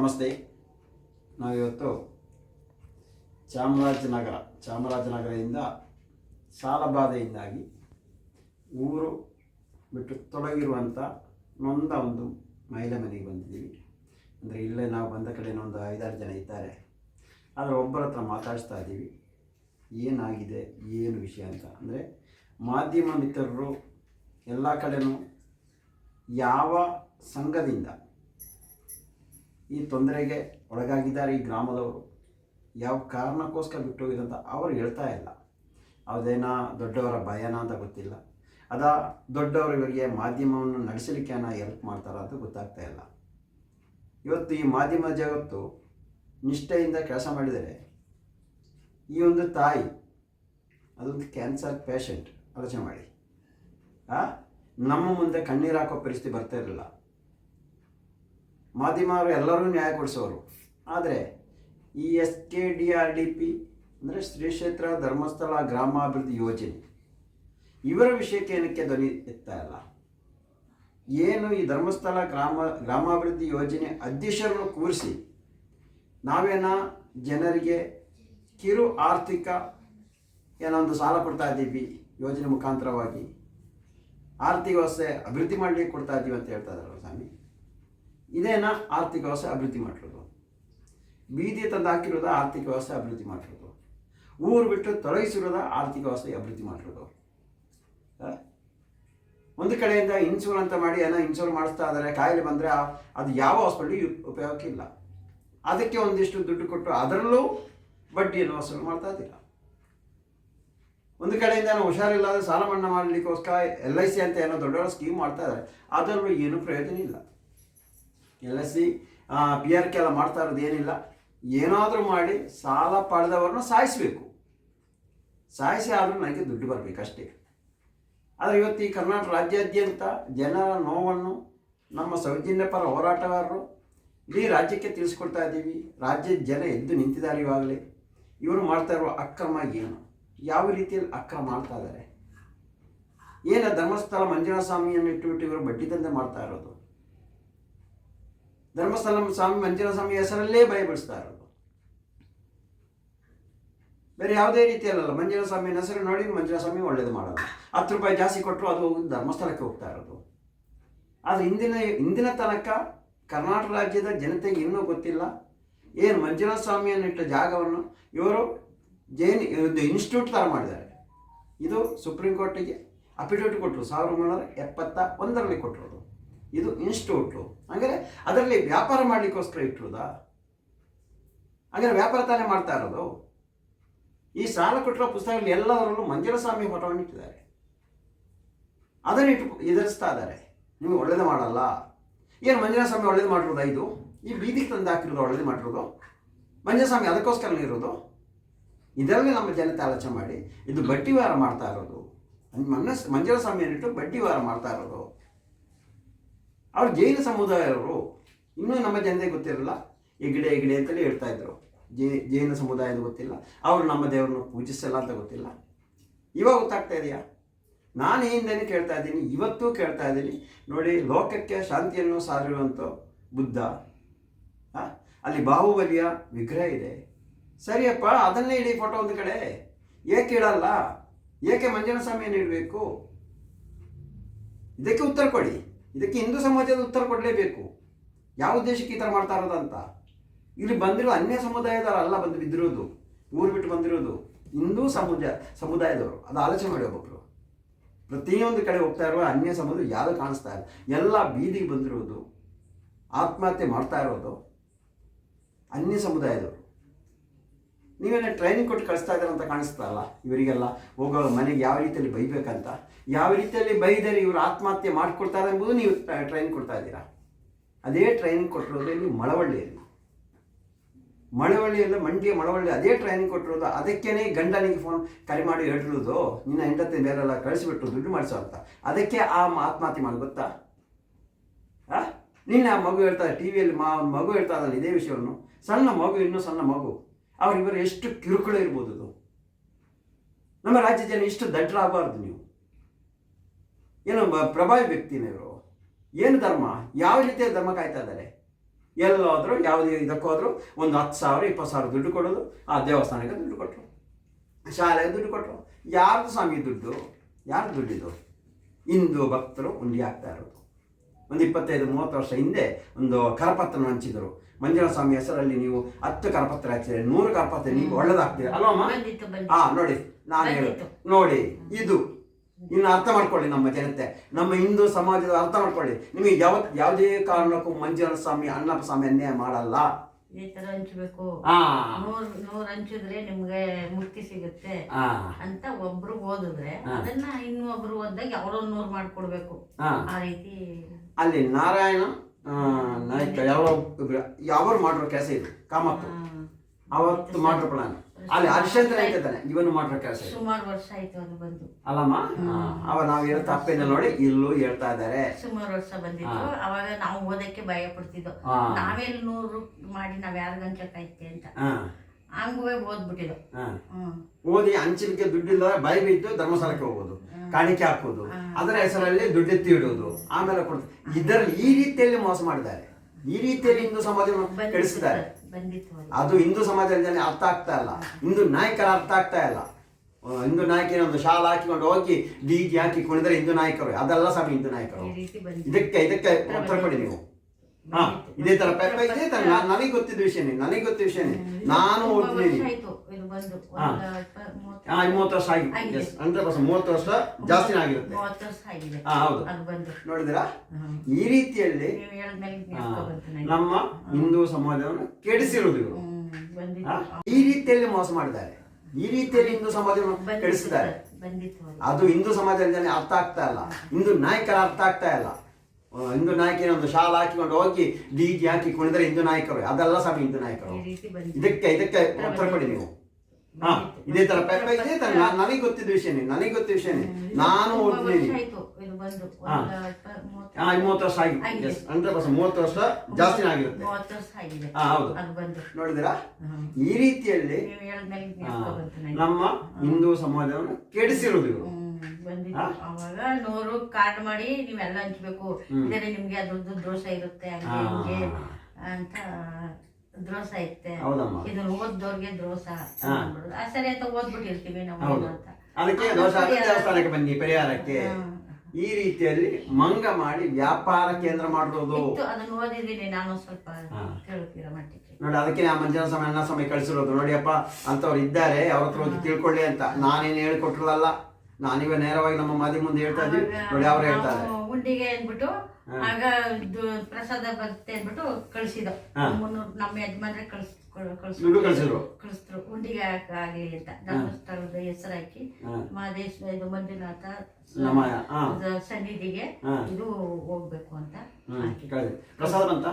ನಮಸ್ತೆ. ನಾವಿವತ್ತು ಚಾಮರಾಜನಗರ, ಚಾಮರಾಜನಗರದಿಂದ ಸಾಲಬಾಧೆಯಿಂದಾಗಿ ಊರು ಬಿಟ್ಟು ತೊಡಗಿರುವಂಥ ನೊಂದ ಒಂದು ಮಹಿಳೆ ಮನೆಗೆ ಬಂದಿದ್ದೀವಿ. ಅಂದರೆ ಇಲ್ಲೇ ನಾವು ಬಂದ ಕಡೆ ಒಂದು ಐದಾರು ಜನ ಇದ್ದಾರೆ. ಆದರೆ ಒಬ್ಬರ ಹತ್ರ ಮಾತಾಡಿಸ್ತಾ ಇದ್ದೀವಿ. ಏನಾಗಿದೆ, ಏನು ವಿಷಯ ಅಂತ. ಅಂದರೆ ಮಾಧ್ಯಮ ಮಿತ್ರರು ಎಲ್ಲ ಕಡೆಯೂ ಯಾವ ಸಂಘದಿಂದ ಈ ತೊಂದರೆಗೆ ಒಳಗಾಗಿದ್ದಾರೆ ಈ ಗ್ರಾಮದವರು. ಯಾವ ಕಾರಣಕ್ಕೋಸ್ಕರ ಬಿಟ್ಟು ಹೋಗಿದಂತ ಅವರು ಹೇಳ್ತಾ ಇಲ್ಲ. ಅದೇನೋ ದೊಡ್ಡವರ ಭಯನ ಅಂತ ಗೊತ್ತಿಲ್ಲ. ಅದ ದೊಡ್ಡವರು ಇವರಿಗೆ ಮಾಧ್ಯಮವನ್ನು ನಡೆಸಲಿಕ್ಕೆ ಹೆಲ್ಪ್ ಮಾಡ್ತಾರ ಅಂತ ಗೊತ್ತಾಗ್ತಾ ಇಲ್ಲ. ಇವತ್ತು ಈ ಮಾಧ್ಯಮ ಜಗತ್ತು ನಿಷ್ಠೆಯಿಂದ ಕೆಲಸ ಮಾಡಿದರೆ ಈ ಒಂದು ತಾಯಿ, ಅದೊಂದು ಕ್ಯಾನ್ಸರ್ ಪೇಷಂಟ್ ಆಲೋಚನೆ ಮಾಡಿ. ನಮ್ಮ ಮುಂದೆ ಕಣ್ಣೀರು ಹಾಕೋ ಪರಿಸ್ಥಿತಿ ಬರ್ತಾ ಇರಲಿಲ್ಲ. ಮಾಧ್ಯಮವರು ಎಲ್ಲರೂ ನ್ಯಾಯ ಕೊಡಿಸೋರು. ಆದರೆ ಈ S K D R D P ಅಂದರೆ ಶ್ರೀ ಕ್ಷೇತ್ರ ಧರ್ಮಸ್ಥಳ ಗ್ರಾಮಾಭಿವೃದ್ಧಿ ಯೋಜನೆ, ಇವರ ವಿಷಯಕ್ಕೆ ಏನಕ್ಕೆ ಧ್ವನಿ ಎತ್ತಾ ಇಲ್ಲ? ಏನು ಈ ಧರ್ಮಸ್ಥಳ ಗ್ರಾಮ, ಗ್ರಾಮಾಭಿವೃದ್ಧಿ ಯೋಜನೆ ಅಧ್ಯಕ್ಷರನ್ನು ಕೂರಿಸಿ ನಾವೇನ ಜನರಿಗೆ ಕಿರು ಆರ್ಥಿಕ ಏನೊಂದು ಸಾಲ ಕೊಡ್ತಾ ಇದ್ದೀವಿ ಯೋಜನೆ ಮುಖಾಂತರವಾಗಿ, ಆರ್ಥಿಕ ವ್ಯವಸ್ಥೆ ಅಭಿವೃದ್ಧಿ ಮಾಡಲಿಕ್ಕೆ ಕೊಡ್ತಾ ಇದ್ದೀವಿ ಅಂತ ಹೇಳ್ತಾ ಇದ್ದಾರೆ ಸ್ವಾಮಿ? ಇದೇನ? ಆರ್ಥಿಕ ವ್ಯವಸ್ಥೆ ಅಭಿವೃದ್ಧಿ ಮಾಡಿರೋದು ಬೀದಿ ತಂದು ಹಾಕಿರೋದ ಆರ್ಥಿಕ ವ್ಯವಸ್ಥೆ ಅಭಿವೃದ್ಧಿ ಮಾಡಿರೋದು ಊರು ಬಿಟ್ಟು ತೊಲಗಿಸಿರೋದ ಆರ್ಥಿಕ ವ್ಯವಸ್ಥೆ ಅಭಿವೃದ್ಧಿ ಮಾಡಿರೋದು? ಒಂದು ಕಡೆಯಿಂದ ಇನ್ಸೂರ್ ಅಂತ ಮಾಡಿ ಏನೋ ಇನ್ಸೂರ್ ಮಾಡಿಸ್ತಾ ಇದ್ದಾರೆ, ಕಾಯಿಲೆ ಬಂದರೆ ಅದು ಯಾವ ಹಾಸ್ಪಿಟ್ಲಿಗೆ ಉಪಯೋಗಕ್ಕೆ ಇಲ್ಲ. ಅದಕ್ಕೆ ಒಂದಿಷ್ಟು ದುಡ್ಡು ಕೊಟ್ಟು ಅದರಲ್ಲೂ ಬಡ್ಡಿಯನ್ನು ವಸೂಲು ಮಾಡ್ತಾ ಇದ್ದಿಲ್ಲ ಒಂದು ಕಡೆಯಿಂದ ನಾವು ಹುಷಾರಿಲ್ಲದೆ ಸಾಲ ಮನ್ನಾ ಮಾಡಲಿಕ್ಕೋಸ್ಕರ ಎಲ್ ಐ ಸಿ ಅಂತ ಏನೋ ದೊಡ್ಡ ದೊಡ್ಡ ಸ್ಕೀಮ್ ಮಾಡ್ತಾ ಇದ್ದಾರೆ. ಅದರಲ್ಲೂ ಏನೂ ಪ್ರಯೋಜನ ಇಲ್ಲ. L C P R K ಎಲ್ಲ ಮಾಡ್ತಾ ಇರೋದು ಏನಿಲ್ಲ. ಏನಾದರೂ ಮಾಡಿ ಸಾಲ ಪಡೆದವ್ರನ್ನ ಸಾಯಿಸಬೇಕು. ಸಾಯಿಸಿ ಆದರೂ ನನಗೆ ದುಡ್ಡು ಬರಬೇಕಷ್ಟೇ ಆದರೆ ಇವತ್ತು ಈ ಕರ್ನಾಟಕ ರಾಜ್ಯಾದ್ಯಂತ ಜನರ ನೋವನ್ನು, ನಮ್ಮ ಸೌಜನ್ಯ ಪರ ಹೋರಾಟಗಾರರು ಇಡೀ ರಾಜ್ಯಕ್ಕೆ ತಿಳಿಸ್ಕೊಡ್ತಾ ಇದ್ದೀವಿ. ರಾಜ್ಯದ ಜನ ಎದ್ದು ನಿಂತಿದ್ದಾರೆ ಇವಾಗಲೇ. ಇವರು ಮಾಡ್ತಾ ಇರುವ ಅಕ್ರಮ ಏನು? ಯಾವ ರೀತಿಯಲ್ಲಿ ಅಕ್ರಮ ಮಾಡ್ತಾ ಇದ್ದಾರೆ? ಏನ ಧರ್ಮಸ್ಥಳ ಮಂಜುನಾಥ ಸ್ವಾಮಿಯನ್ನು ಇಟ್ಟುಬಿಟ್ಟು ಇವರು ಬಡ್ಡಿ ದಂಧೆ ಮಾಡ್ತಾ ಇರೋದು? ಧರ್ಮಸ್ಥಳ ಸ್ವಾಮಿ ಮಂಜುನಾಥ ಸ್ವಾಮಿ ಹೆಸರಲ್ಲೇ ಭಯ ಬಿಡಿಸ್ತಾ ಇರೋದು ಬೇರೆ ಯಾವುದೇ ರೀತಿಯಲ್ಲ ಮಂಜುನಾಥ ಸ್ವಾಮಿ ಹೆಸರು ನೋಡಿ ಮಂಜುನಾಥ ಸ್ವಾಮಿ ಒಳ್ಳೇದು ಮಾಡೋದು. ಹತ್ತು ರೂಪಾಯಿ ಜಾಸ್ತಿ ಕೊಟ್ಟರು ಅದು ಧರ್ಮಸ್ಥಳಕ್ಕೆ ಹೋಗ್ತಾ ಇರೋದು. ಆದರೆ ಇಂದಿನ ಇಂದಿನ ತನಕ ಕರ್ನಾಟಕ ರಾಜ್ಯದ ಜನತೆಗೆ ಇನ್ನೂ ಗೊತ್ತಿಲ್ಲ. ಏನು ಮಂಜುನಾಥ ಸ್ವಾಮಿಯನ್ನು ಇಟ್ಟ ಜಾಗವನ್ನು ಇವರು ಜೈನ್ ಒಂದು ಇನ್ಸ್ಟಿಟ್ಯೂಟ್ ಥರ ಮಾಡಿದ್ದಾರೆ. ಇದು ಸುಪ್ರೀಂ ಕೋರ್ಟಿಗೆ ಅಫಿಡವಿಟ್ ಕೊಟ್ಟರು ಸಾವಿರದ ಒಂಬೈನೂರ ಎಪ್ಪತ್ತ ಒಂದರಲ್ಲಿ ಕೊಟ್ಟಿರೋದು ಇದು ಇನ್ಸ್ಟಿಟ್ಯೂಟು. ಹಾಗಾದರೆ ಅದರಲ್ಲಿ ವ್ಯಾಪಾರ ಮಾಡಲಿಕ್ಕೋಸ್ಕರ ಇಟ್ಟಿರೋದಾ? ಹಾಗಾದ್ರೆ ವ್ಯಾಪಾರ ತಾನೇ ಮಾಡ್ತಾ ಇರೋದು? ಈ ಸಾಲ ಕೊಟ್ಟಿರೋ ಪುಸ್ತಕಗಳು ಎಲ್ಲದರಲ್ಲೂ ಮಂಜುನಾಥ ಸ್ವಾಮಿ ಫೋಟೋವನ್ನು ಇಟ್ಟಿದ್ದಾರೆ. ಅದನ್ನು ಇಟ್ಟು ಎದುರಿಸ್ತಾ ಇದ್ದಾರೆ. ನಿಮಗೆ ಒಳ್ಳೇದು ಮಾಡಲ್ಲ. ಏನು ಮಂಜುನಾಥ ಸ್ವಾಮಿ ಒಳ್ಳೇದು ಮಾಡಿರೋದಾ ಇದು? ಈ ಬೀದಿಗೆ ತಂದು ಹಾಕಿರೋದು ಒಳ್ಳೇದು ಮಾಡಿರೋದು? ಮಂಜುನಾಥ ಸ್ವಾಮಿ ಅದಕ್ಕೋಸ್ಕರ ಇರೋದು? ಇದರಲ್ಲಿ ನಮ್ಮ ಜನತೆ ಆಲೋಚನೆ ಮಾಡಿ, ಇದು ಬಡ್ಡಿ ವಾರ ಮಾಡ್ತಾ ಇರೋದು. ಮನಸ್ ಮಂಜುನಾಥ ಸ್ವಾಮಿಯನ್ನಿಟ್ಟು ಬಡ್ಡಿ ವಾರ ಮಾಡ್ತಾ ಇರೋದು. ಅವ್ರು ಜೈನ ಸಮುದಾಯವರು ಇನ್ನೂ ನಮ್ಮ ಜನತೆಗೆ ಗೊತ್ತಿರಲ್ಲ ಹೆಗ್ಡೆ ಹೆಗ್ಡೆ ಅಂತಲೇ ಹೇಳ್ತಾ ಇದ್ರು. ಜೈ, ಜೈನ ಸಮುದಾಯದ ಗೊತ್ತಿಲ್ಲ, ಅವರು ನಮ್ಮ ದೇವರನ್ನು ಪೂಜಿಸಲ್ಲ ಅಂತ ಗೊತ್ತಿಲ್ಲ. ಇವಾಗ ಗೊತ್ತಾಗ್ತಾ ಇದೆಯಾ? ನಾನು ಹಿಂದೆನೇ ಕೇಳ್ತಾ ಇದ್ದೀನಿ, ಇವತ್ತೂ ಕೇಳ್ತಾ ಇದ್ದೀನಿ. ನೋಡಿ, ಲೋಕಕ್ಕೆ ಶಾಂತಿಯನ್ನು ಸಾರಿರುವಂಥ ಬುದ್ಧ? ಅಲ್ಲಿ ಬಾಹುಬಲಿಯ ವಿಗ್ರಹ ಇದೆ. ಸರಿಯಪ್ಪ, ಅದನ್ನೇ ಇಡೀ ಫೋಟೋ ಒಂದು ಕಡೆ. ಏಕೆ ಇಡಲ್ಲ? ಏಕೆ ಮಂಜುನಾಥ ಸ್ವಾಮಿಯನ್ನು ಇಡಬೇಕು? ಇದಕ್ಕೆ ಉತ್ತರ ಕೊಡಿ. ಇದಕ್ಕೆ ಹಿಂದೂ ಸಮಾಜದ ಉತ್ತರ ಕೊಡಲೇಬೇಕು. ಯಾವ ಉದ್ದೇಶಕ್ಕೆ ಈ ಥರ ಮಾಡ್ತಾ ಇರೋದಂತ ಇಲ್ಲಿ ಬಂದಿರೋ ಅನ್ಯ ಸಮುದಾಯದವರಲ್ಲ ಬಂದು ಬಿದ್ದಿರೋದು. ಊರು ಬಿಟ್ಟು ಬಂದಿರೋದು. ಹಿಂದೂ ಸಮುದಾಯ ಸಮುದಾಯದವರು. ಅದು ಆಲೋಚನೆ ಮಾಡಿ ಒಬ್ಬೊಬ್ಬರು ಪ್ರತಿಯೊಂದು ಕಡೆ ಹೋಗ್ತಾ ಇರುವ ಅನ್ಯ ಸಮುದಾಯ ಯಾರು ಕಾಣಿಸ್ತಾ ಇಲ್ಲ. ಎಲ್ಲ ಬೀದಿಗೆ ಬಂದಿರೋದು. ಆತ್ಮಹತ್ಯೆ ಮಾಡ್ತಾ ಇರೋದು. ಅನ್ಯ ಸಮುದಾಯದವರು. ನೀವೇನೇ ಟ್ರೈನಿಂಗ್ ಕೊಟ್ಟು ಕಳಿಸ್ತಾ ಇದ್ದಾರೆ ಅಂತ ಕಾಣಿಸ್ತಾ ಇಲ್ಲ ಇವರಿಗೆಲ್ಲ. ಹೋಗೋ ಮನೆಗೆ ಯಾವ ರೀತಿಯಲ್ಲಿ ಬೈಬೇಕಂತ. ಯಾವ ರೀತಿಯಲ್ಲಿ ಬೈದರೆ ಇವರು ಆತ್ಮಹತ್ಯೆ ಮಾಡಿಕೊಡ್ತಾರೆ ಎಂಬುದು ನೀವು ಟ್ರೈನಿಂಗ್ ಕೊಡ್ತಾ ಇದ್ದೀರಾ? ಅದೇ ಟ್ರೈನಿಂಗ್ ಕೊಟ್ಟಿರೋದು ಇಲ್ಲಿ ಮಳವಳ್ಳಿಯಲ್ಲಿ. ಮಳವಳ್ಳಿಯಲ್ಲಿ, ಮಂಡ್ಯ ಮಳವಳ್ಳಿ ಅದೇ ಟ್ರೈನಿಂಗ್ ಕೊಟ್ಟಿರೋದು. ಅದಕ್ಕೇನೆ ಗಂಡನಿಗೆ ಫೋನ್ ಕರೆ ಮಾಡಿ ಹೇಳಿರೋದು ನಿನ್ನ ಹೆಂಡತಿ ಮೇಲೆಲ್ಲ ಕಳಿಸಿಬಿಟ್ಟು ದುಡ್ಡು ಮಾಡಿಸೋ ಅಂತ. ಅದಕ್ಕೆ ಆ ಆತ್ಮಹತ್ಯೆ ಮಾಡಿ, ಗೊತ್ತಾ? ಆ? ನಿನ್ನೆ ಆ ಮಗು ಹೇಳ್ತಾರೆ ಟಿ ವಿಯಲ್ಲಿ ಮಾ, ಮಗು ಹೇಳ್ತಾ ಇದ್ದಲ್ಲ ಇದೇ ವಿಷಯವನ್ನು. ಸಣ್ಣ ಮಗು, ಇನ್ನೂ ಸಣ್ಣ ಮಗು. ಅವರಿಬ್ಬರು ಎಷ್ಟು ಕಿರುಕುಳ ಇರ್ಬೋದು ಅದು. ನಮ್ಮ ರಾಜ್ಯ ಜನ ಇಷ್ಟು ದಡ್ಡರಾಗಬಾರ್ದು ನೀವು. ಏನೋ ಪ್ರಭಾವಿ ವ್ಯಕ್ತಿನೇ ಇವರು. ಏನು ಧರ್ಮ? ಯಾವ ರೀತಿಯ ಧರ್ಮ ಕಾಯ್ತಾ ಇದ್ದಾರೆ? ಎಲ್ಲೋದ್ರೂ ಯಾವುದೇ ಇದಕ್ಕೋದ್ರೂ ಒಂದು ಹತ್ತು ಸಾವಿರ, ಇಪ್ಪತ್ತು ಸಾವಿರ ದುಡ್ಡು ಕೊಡೋದು, ಆ ದೇವಸ್ಥಾನಕ್ಕೆ ದುಡ್ಡು ಕೊಟ್ಟರು ಶಾಲೆಗೆ ದುಡ್ಡು ಕೊಟ್ಟರು ಯಾರ್ದು ಸ್ವಾಮಿ ದುಡ್ಡು? ಯಾರು ದುಡ್ಡಿದು? ಹಿಂದೂ ಭಕ್ತರು ಉಂಡಿ ಆಗ್ತಾ ಇರೋದು. ಒಂದು ಇಪ್ಪತ್ತೈದು ಮೂವತ್ತು ವರ್ಷ ಹಿಂದೆ ಒಂದು ಕರಪತ್ರ ಹಂಚಿದರು. ಮಂಜುನಾಥ ಸ್ವಾಮಿ ಹೆಸರಲ್ಲಿ ನೀವು ಹತ್ತು ಕರಪತ್ರ ಹಚ್ಚಿದ್ರೆ ನೂರು ಕರಪತ್ರ ನೀವು ಒಳ್ಳೇದಾಗ್ತೀರಿ? ಅಲ್ವಾ ಬಂದಿತ್ತು ಹಾ ನೋಡಿ ನಾನು ಹೇಳಿ. ನೋಡಿ ಇದು. ಇನ್ನು ಅರ್ಥ ಮಾಡ್ಕೊಳ್ಳಿ ನಮ್ಮ ಜನತೆ. ನಮ್ಮ ಹಿಂದೂ ಸಮಾಜದ ಅರ್ಥ ಮಾಡ್ಕೊಳ್ಳಿ. ನಿಮಗೆ ಯಾವ ಯಾವುದೇ ಕಾರಣಕ್ಕೂ ಮಂಜುನಾಥ ಸ್ವಾಮಿ ಅಣ್ಣಪ್ಪ ಸ್ವಾಮಿ ಅನ್ಯಾಯ ಮಾಡಲ್ಲ. ಈ ತರ ಹಂಚ್ಬೇಕು. ಆ ನೂರ್ ನೂರ್ ಹಂಚಿದ್ರೆ ನಿಮ್ಗೆ ಮುಕ್ತಿ ಸಿಗುತ್ತೆ ಆ ಅಂತ ಒಬ್ರು ಓದಿದ್ರೆ ಅದನ್ನ ಇನ್ನೊಬ್ರು ಓದ್ದಾಗ ಅವ್ರೊಂದ್ ನೂರ್ ಮಾಡ್ಕೊಡ್ಬೇಕು. ಆ ಆ ರೀತಿ ಅಲ್ಲಿ ನಾರಾಯಣ ಆ, ನಾಯ್ಕ ಯಾವ ಯಾವರು ಮಾಡಿರೋ ಕೆಲಸ ಇದು ಕಾಮತ್ತು ಅವತ್ತು ಮಾಡಿರೋ ಪ್ಲಾನ್ ಅಲ್ಲಿ ಹರಿಶ್ಚಂದ್ರ ಇದ್ದಾನೆ ಇವನು ಮಾಡಿರೋ ಕೆಲಸ ಸುಮಾರು ವರ್ಷ ಆಯ್ತು ಅದು ಬಂದು. ಅಲ್ಲಮ್ಮ? ಅವ ನಾವು ಇರೋ ತಪ್ಪೇನ ನೋಡಿ ಇಲ್ಲೂ ಹೇಳ್ತಾ ಇದ್ದಾರೆ ಸುಮಾರು ವರ್ಷ ಬಂದಿತ್ತು. ಅವಾಗ ನಾವು ಓದಕ್ಕೆ ಭಯ ಪಡ್ತಿದ್ದೋ ನಾವೇ ನಾವೆಲ್ಲಿ ನೂರು ಮಾಡಿ ನಾವ್ ಯಾರಿಗ ಹಂಚಕೈತೆ ಅಂತ. ಓದ್ಬಿಟ್ಟಿದ್ದು. ಹ್ಮ್. ಓದಿ ಹಂಚಲಿಕ್ಕೆ ದುಡ್ಡಿಲ್ಲ ಭಯ ಬಿದ್ದು ಧರ್ಮಸ್ಥಳಕ್ಕೆ ಹೋಗೋದು ಕಾಣಿಕೆ ಹಾಕೋದು ಅದರ ಹೆಸರಲ್ಲಿ ದುಡ್ಡೆತ್ತಿ ಇಡೋದು ಆಮೇಲೆ ಕೊಡ್ತಾರೆ ಇದರಲ್ಲಿ ಈ ರೀತಿಯಲ್ಲಿ ಮೋಸ ಮಾಡಿದ್ದಾರೆ. ಈ ರೀತಿಯಲ್ಲಿ ಹಿಂದೂ ಸಮಾಜವನ್ನು ಕೆಡಿಸಿದ್ದಾರೆ ಅದು ಹಿಂದೂ ಸಮಾಜದಲ್ಲಿ ಅರ್ಥ ಆಗ್ತಾ ಇಲ್ಲ. ಹಿಂದೂ ನಾಯಕರ ಅರ್ಥ ಆಗ್ತಾ ಇಲ್ಲ. ಹಿಂದೂ ನಾಯಕನ ಒಂದು ಶಾಲ ಹಾಕಿಕೊಂಡು ಹೋಗಿ ಡಿ ಹಾಕಿ ಕುಣಿದ್ರೆ ಹಿಂದೂ ನಾಯಕರು ಅದೆಲ್ಲ ಸಮ ಹಿಂದೂ ನಾಯಕರು. ಇದಕ್ಕೆ ಇದಕ್ಕೆ ಉತ್ತರ ಕೊಡಿ ನೀವು. ಹಾ ಇದೇ ತರ ಪೆಪ್ಪ ಇದೇ ತರ ನನಗೆ ಗೊತ್ತಿದ್ದ ವಿಷಯನೇ ನನಗೆ ಗೊತ್ತಿದ್ದ ವಿಷಯನೇ ನಾನು. ಓದ್ತೀನಿ. ಹಾ. ಮೂವತ್ತು- ವರ್ಷ ಆಗಿದೆ. ಎಸ್ ಹಂಡ್ರೆಡ್ ಪರ್ಸೆಂಟ್ ಮೂವತ್ತು ವರ್ಷ ಜಾಸ್ತಿ ಆಗಿರುತ್ತೆ. ಹಾ ಹೌದು. ನೋಡಿದಿರಾ ಈ ರೀತಿಯಲ್ಲಿ ನಮ್ಮ ಹಿಂದೂ ಸಮಾಜವನ್ನು ಕೆಡಿಸಿರುವುದು ಇವರು. ಈ ರೀತಿಯಲ್ಲಿ ಮೋಸ ಮಾಡಿದ್ದಾರೆ. ಈ ರೀತಿಯಲ್ಲಿ ಹಿಂದೂ ಸಮಾಜವನ್ನು ಕೆಡಿಸಿದ್ದಾರೆ ಅದು. ಹಿಂದೂ ಸಮಾಜ ಅರ್ಥ ಆಗ್ತಾ ಇಲ್ಲ. ಹಿಂದೂ ನಾಯಕರ ಅರ್ಥ ಆಗ್ತಾ ಇಲ್ಲ. ಹಿಂದೂ ನಾಯಕನ ಒಂದು ಶಾಲ ಹಾಕಿಕೊಂಡು ಹೋಗಿ ಡಿಜಿ ಹಾಕಿ ಕುಣಿದ್ರೆ ಹಿಂದೂ ನಾಯಕರು. ಅದೆಲ್ಲ ಸಹ ಹಿಂದೂ ನಾಯಕರು. ಇದಕ್ಕೆ ಇದಕ್ಕೆ ಉತ್ತರ ಕೊಡಿ ನೀವು. ಹಾ ಇದೇ ತರ ಇದೇ ತರ. ನನಗೆ ಗೊತ್ತಿದ್ದ ವಿಷಯನೇ ನನಗೆ ಗೊತ್ತಿದ್ದ ವಿಷಯನೇ ನಾನು. ಓದ್ತೀನಿ ಮೂವತ್ತು- ವರ್ಷ ಆಗಿದೆ. ಹಂಡ್ರೆಡ್ ಪರ್ಸೆಂಟ್ ಮೂವತ್ತು ವರ್ಷ ಜಾಸ್ತಿ ಆಗಿರುತ್ತೆ. ಹೌದು. ನೋಡಿದಿರಾ ಈ ರೀತಿಯಲ್ಲಿ ನಮ್ಮ ಹಿಂದೂ ಸಮಾಜವನ್ನು ಕೆಡಿಸಿರುವುದು ಇವರು. ಬಂದಿತ್ತು ಅವಾಗ ನೂರು ಕಾಟ್ ಮಾಡಿ ನೀವೆಲ್ಲ ಹಂಚ್ಬೇಕು. ಇದ್ರೆ ನಿಮ್ಗೆ ಅದ್ರದ್ದು ದೋಸೆ ಇರುತ್ತೆ ಹಂಗೆ ಅಂತ ದ್ರೋಸ ಐತೆ ಹೌದಮ್ಮ. ಇದನ್ನ ಓದ್ದವ್ರಿಗೆ ದ್ರೋಸ. ಆ ಸರಿ ಅಂತ ಓದ್ಬಿಟ್ಟಿರ್ತೀವಿ ನಾವು ಅಂತ ಅದಕ್ಕೆ ದೋಷ ಆದ್ರೆ ದೇವಸ್ಥಾನಕ್ಕೆ ಬನ್ನಿ ಪರಿಹಾರಕ್ಕೆ. ಈ ರೀತಿಯಲ್ಲಿ ಮಂಗ ಮಾಡಿ ವ್ಯಾಪಾರ ಕೇಂದ್ರ ಮಾಡೋದು ಇತ್ತು ಅದನ್ನ ಓದಿದ್ದೀನಿ ನಾನು ಸ್ವಲ್ಪ ಮಟ್ಟಿಗೆ. ನೋಡಿ ಅದಕ್ಕೆ ನಾ ಮಂಜಾನ ಸಮಯ ಸಮಯ ಕಳಿಸಿರೋದು. ನೋಡಿಯಪ್ಪ ಅಂತವ್ರು ಇದ್ದಾರೆ ಅವ್ರ ಹತ್ರ ಹೋಗಿ ತಿಳ್ಕೊಳ್ಳಿ ಅಂತ. ನಾನೇನು ಹೇಳ್ಕೊಟ್ರಲ್ಲ ನಾನೀಗ ನೇರವಾಗಿ ನಮ್ಮ ಮಾಧ್ಯಮ ಮುಂದೆ ಹೇಳ್ತಾ ಇದ್ದೀವಿ. ನೋಡಿ ಅವ್ರು ಹೇಳ್ತಾರೆ. ನಾವು ಉಂಡಿಗೆ ಅಂದ್ಬಿಟ್ಟು ಆಗ ಪ್ರಸಾದ ಬರುತ್ತೆ ಅಂದ್ಬಿಟ್ಟು ಕಳ್ಸಿದ ಮುನ್ನೂರು ನಮ್ಮ ಯಜಮಾನ್ರೆ ಕಳ್ಸ್ ದುಡ್ಡು ಕಳ್ಸಿದ್ರು. ಕಳಿಸಿದ್ರು? ಉಂಡಿಗೆ ಆಗ್ಲಿ ಅಂತ. ಧರ್ಮಸ್ಥಳದ ಹೆಸರು ಹಾಕಿ. ಹಾ. ಮಹದೇಶ್ವರ ಇದು ಮಂಜುನಾಥ ಸನ್ನಿಧಿಗೆ ಇದು ಹೋಗ್ಬೇಕು ಅಂತ. ಪ್ರಸಾದ ಬಂತ?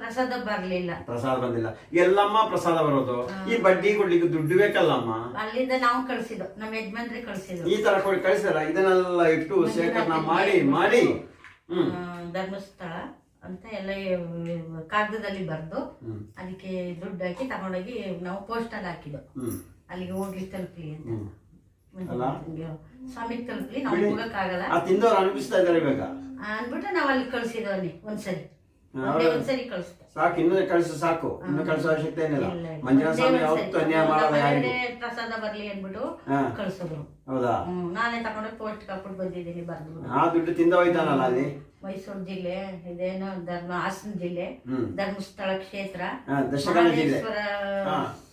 ಪ್ರಸಾದ ಬರ್ಲಿಲ್ಲ. ಪ್ರಸಾದ ಬಂದಿಲ್ಲ. ಎಲ್ಲಮ್ಮ ಪ್ರಸಾದ ಬರೋದು. ಈ ಬಡ್ಡಿ ಕೊಡ್ಲಿಕ್ಕೆ ದುಡ್ಡು ಬೇಕಲ್ಲಮ್ಮ? ಅಲ್ಲಿಂದ ನಾವು ಕಳ್ಸಿದ್ದು ನಮ್ಮ ಯಜಮಾನ್ರೆ ಕಳ್ಸಿದ್ರು ಈ ತರ ಕೊಡಿ ಕಳ್ಸಲ್ಲ ಇದನ್ನೆಲ್ಲ ಇಟ್ಟು ಶೇಖರಣೆ ಮಾಡಿ ಮಾಡಿ. ಹ್ಮ್. ಧರ್ಮಸ್ಥಳ ಅಂತ ಎಲ್ಲ ಕಾಗದದಲ್ಲಿ ಬರೆದು ಅದಕ್ಕೆ ದುಡ್ಡು ಹಾಕಿ ತಗೊಂಡೋಗಿ ನಾವು ಪೋಸ್ಟಲ್ಲಿ ಹಾಕಿದ್ದು. ಅಲ್ಲಿಗೆ ಹೋಗಿ ತಲುಪಲಿ ಅಂತ. ಸ್ವಾಮಿ ತಲುಪಲಿ ನಾವು ಹೋಗಕ್ಕಾಗಲ್ಲ. ತಿಂದವ್ರು ಅನುಭವಿಸ್ತಾ ಇದಾರೆ ಇವಾಗ? ಅಂದ್ಬಿಟ್ಟು ನಾವು ಅಲ್ಲಿ ಒಂದ್ಸರಿ. ಒಂದ್ಸರಿ ಸಾಕು ಇನ್ನು ಕಳಿಸು ಸಾಕು. ಇನ್ನು ಕಳಿಸೋ ಅವಶ್ಯಕತೆ ಏನಿಲ್ಲ. ಮಂಜುನಾಥ ಸ್ವಾಮಿ ಯಾವತ್ತು ಅನ್ಯಾಯ ಮಾಡಲ್ಲ ಯಾರಿಗೂ. ಪ್ರಸಾದ ಬರ್ಲಿ ಅಂದ್ಬಿಟ್ಟು ಕಳ್ಸಿದ್ರು. ಹೌದಾ? ನಾನೇ ತಗೊಂಡು ಪೋಸ್ಟ್ ಹಾಕ್ಬಿಟ್ಟು ಬಂದಿದ್ದೀನಿ ಬರ್ದು ಆ ದುಡ್ಡು ತಿಂದ ಹೋಯ್ತಾನಲ್ಲ ಅಲ್ಲಿ? ಮೈಸೂರು ಜಿಲ್ಲೆ ಇದೇನು ಧರ್ಮ ಹಾಸನ ಜಿಲ್ಲೆ ಧರ್ಮಸ್ಥಳ ಕ್ಷೇತ್ರ. ಮಹದೇಶ್ವರ.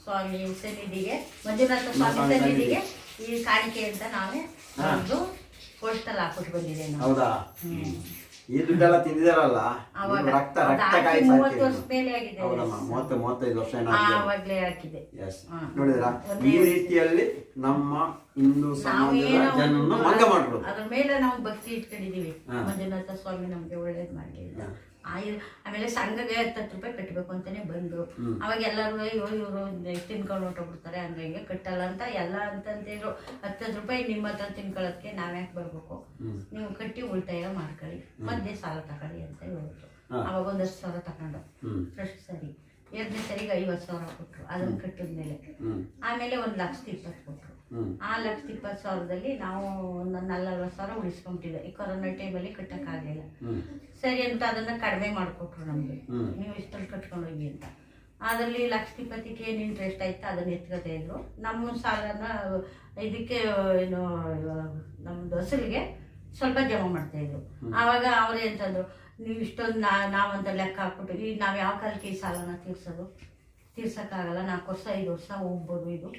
ಸ್ವಾಮಿ ಸನ್ನಿಧಿಗೆ ಮಂಜುನಾಥ ಸ್ವಾಮಿ ಸನ್ನಿಧಿಗೆ ಈ ಕಾಣಿಕೆ ಅಂತ ನಾವೇ ಒಂದು ಪೋಸ್ಟಲ್ಲಿ ಹಾಕ್ಬಿಟ್ಟು ಬಂದಿದ್ದೇನೆ ಹೌದಾ? ಹ್ಮ್. ಈ ದುಡ್ಡೆಲ್ಲ ತಿಂದಿದಾರಲ್ಲ ಅವಾಗ ರಕ್ತ ರಕ್ತ ಕಾಯಿ ಮೂವತ್ತು ವರ್ಷ ಮೇಲೆ ಆಗಿದೆ. ಹೌದಮ್ಮ ಮೂವತ್ತು ಮೂವತ್ತೈದು ವರ್ಷ ಏನಾಗಿದೆ? ಆವಾಗ್ಲೇ ಹಾಕಿದೆ. ಎಸ್. ನೋಡಿದ್ರ? ಈ ರೀತಿಯಲ್ಲಿ ನಮ್ಮ ಹಿಂದೂ ಸಮಾಜದ ಜನರನ್ನು ಮಂಗ ಮಾಡ್ಬೋದು ಅದ್ರ ಮೇಲೆ ನಾವು ಭಕ್ತಿ ಇಟ್ಕೊಂಡಿದೀವಿ. ಮಂಜುನಾಥ ಸ್ವಾಮಿ ನಮ್ಗೆ ಒಳ್ಳೇದ್ ಮಾಡ್ಲಿ ಅಂತ ಆಮೇಲೆ ಸಂಘಗೆ ಹತ್ತತ್ತು ರೂಪಾಯಿ ಕಟ್ಟಬೇಕು ಅಂತಾನೆ ಬಂದು. ಅವಾಗ ಎಲ್ಲರೂ ಅಯ್ಯೋ ಇವರು ತಿನ್ಕೊಂಡು ಹೊಟ್ಟೋಗ್ಬಿಡ್ತಾರೆ ಅಂದ್ರೆ ಹಿಂಗೆ ಕಟ್ಟಲ್ಲ ಅಂತ ಎಲ್ಲ ಅಂತಂತಿದ್ರು ಹತ್ತದ್ ರೂಪಾಯಿ ನಿಮ್ಮ ಹತ್ರ ತಿನ್ಕೊಳ್ಳೋದಕ್ಕೆ ನಾವ್ಯಾಕೆ ಬರ್ಬೇಕು? ನೀವು ಕಟ್ಟಿ ಉಳಿತಾಯ ಮಾಡ್ಕೊಳ್ಳಿ. ಮಧ್ಯೆ ಸಾಲ ತಗೊಳ್ಳಿ ಅಂತ ಹೇಳಿದ್ರು. ಅವಾಗ ಒಂದಷ್ಟು ಸಾವಿರ ತಗೊಂಡು. ಫಸ್ಟ್ ಸರಿ. ಎರಡನೇ ಸರಿಗೆ ಐವತ್ತು ಸಾವಿರ ಕೊಟ್ಟರು ಅದನ್ನ ಕಟ್ಟಿದ್ಮೇಲೆ. ಆಮೇಲೆ ಒಂದು ಲಕ್ಷದ ಇಪ್ಪತ್ತು ಕೊಟ್ಟರು. ಆ ಲಕ್ಷದ ಇಪ್ಪತ್ತು ಸಾವಿರದಲ್ಲಿ ನಾವು ಒಂದು ನಲ್ವತ್ತು ಸಾವಿರ ಉಳಿಸ್ಕೊಂಬಿಟ್ಟಿದ್ದೆ ಈ ಕೊರೋನಾ ಟೈಮಲ್ಲಿ ಕಟ್ಟಕ್ಕಾಗಲಿಲ್ಲ. ಸರಿ ಅಂತ ಅದನ್ನ ಕಡಿಮೆ ಮಾಡಿಕೊಟ್ರು ನಮಗೆ. ನೀವು ಇಷ್ಟಲ್ಲಿ ಕಟ್ಕೊಂಡು ಹೋಗಿ ಅಂತ. ಅದರಲ್ಲಿ ಲಕ್ಷದ ಇಪ್ಪತ್ತಕ್ಕೆ ಏನು ಇಂಟ್ರೆಸ್ಟ್ ಆಯ್ತು ಅದನ್ನ ಎತ್ಕೋತಾ ಇದ್ರು. ನಮ್ಮ ಸಾಲನ, ಇದಕ್ಕೆ ಏನು ನಮ್ಮದು ಹಸುರಿಗೆ ಸ್ವಲ್ಪ ಜಮಾ ಮಾಡ್ತಾ ಇದ್ರು. ಆವಾಗ ಅವ್ರು ಅಂತಂದ್ರು ನೀವು ಇಷ್ಟೊಂದು ನಾ, ನಾವಂತ ಲೆಕ್ಕ ಹಾಕ್ಬಿಟ್ಟು ಈಗ ನಾವು ಯಾವ ಕಾಲಕ್ಕೆ ಈ ಸಾಲನ ತೀರ್ಸೋದು? ತೀರ್ಸೋಕ್ಕಾಗಲ್ಲ ನಾಲ್ಕು ವರ್ಷ ಐದು ವರ್ಷ ಹೋಗ್ಬೋದು ಇದು.